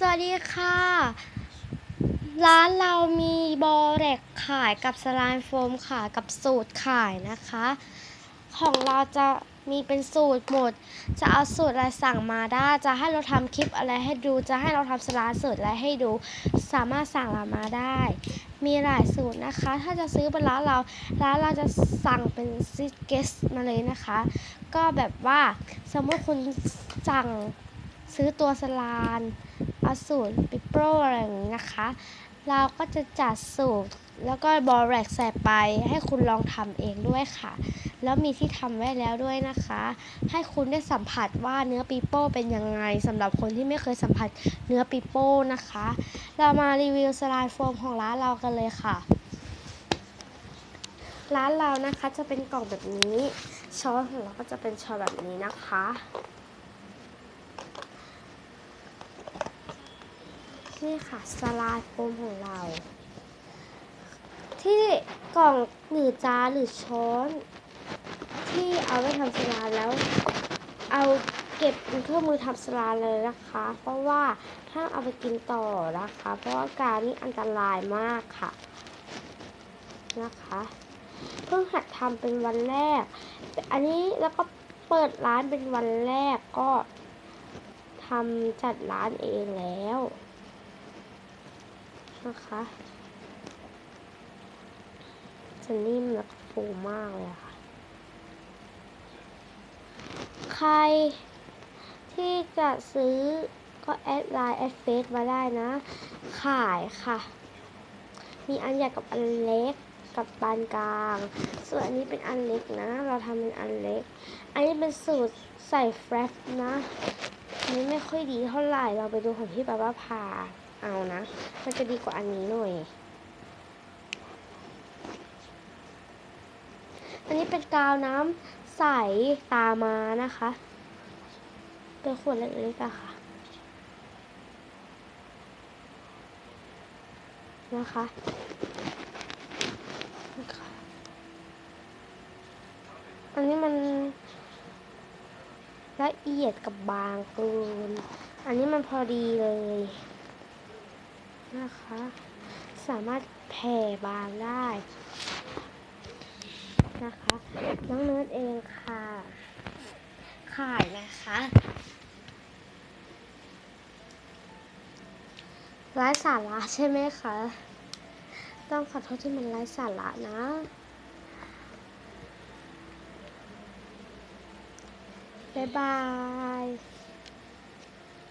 สวัสดีค่ะ ร้านเรามีบอแรกขายกับสไลม์โฟมขายกับสูตรขายนะคะ ของเราจะมีเป็นสูตรหมด จะเอาสูตรอะไรสั่งมาได้ จะให้เราทำคลิปอะไรให้ดู จะให้เราทำสไลด์สูตรอะไรให้ดู สามารถสั่งเรามาได้ มีหลายสูตรนะคะ ถ้าจะซื้อเป็นร้านเรา ร้านเราจะสั่งเป็นซิกเกสมาเลยนะคะ ก็แบบว่าสมมติคุณสั่งซื้อตัวสลาน สูตรปิโปรอะไรอย่างนี้นะคะ เราก็จะจัดสูตรแล้วก็บอแรกใส่ไปให้คุณลองทำเองด้วยค่ะ แล้วมีที่ทำไว้แล้วด้วยนะคะ ให้คุณได้สัมผัสว่าเนื้อปีโป้เป็นยังไงสำหรับคนที่ไม่เคยสัมผัสเนื้อปีโป้นะคะ เรามารีวิวสไลด์โฟมของร้านเรากันเลยค่ะ ร้านเรานะคะจะเป็นกล่องแบบนี้ช้อนของเราก็จะเป็นช้อนแบบนี้นะคะ นี่ค่ะสลาโฟมของเรา ที่กล่องหรือจานหรือช้อน ที่เอาไว้ทำสลาแล้ว เอาเก็บเครื่องมือทำสลาเลยนะคะ เพราะว่าถ้าเอาไปกินต่อนะคะ เพราะว่าการนี้อันตรายมากค่ะนะคะเพิ่งหัดทำเป็นวันแรก อันนี้แล้วก็เปิดร้านเป็นวันแรกก็ทำจัดร้านเองแล้ว นะคะจะนิ่มแล้วก็ฟูมากเลยค่ะ ใครที่จะซื้อก็แอดไลน์แอดเฟซมาได้นะ ขายค่ะ มีอันใหญ่กับอันเล็กกับปานกลาง ส่วนอันนี้เป็นอันเล็กนะ เราทำเป็นอันเล็ก อันนี้เป็นสูตรใส่แฟรชนะอันนี้ไม่ค่อยดีเท่าไหร่ เราไปดูของพี่ป้าป้าพา เอานะ มันจะดีกว่าอันนี้หน่อย อันนี้เป็นกาวน้ำใสตามานะคะ เป็นขวดเล็กๆอะค่ะ นะคะอันนี้มันละเอียดกับบางเกิน อันนี้มันพอดีเลย นะคะ สามารถแผ่บางได้นะคะ น้องเนิร์ดเองค่ะขายนะคะไร้สาระใช่ไหมคะ ต้องขอโทษที่มันไร้สาระนะ บ๊ายบาย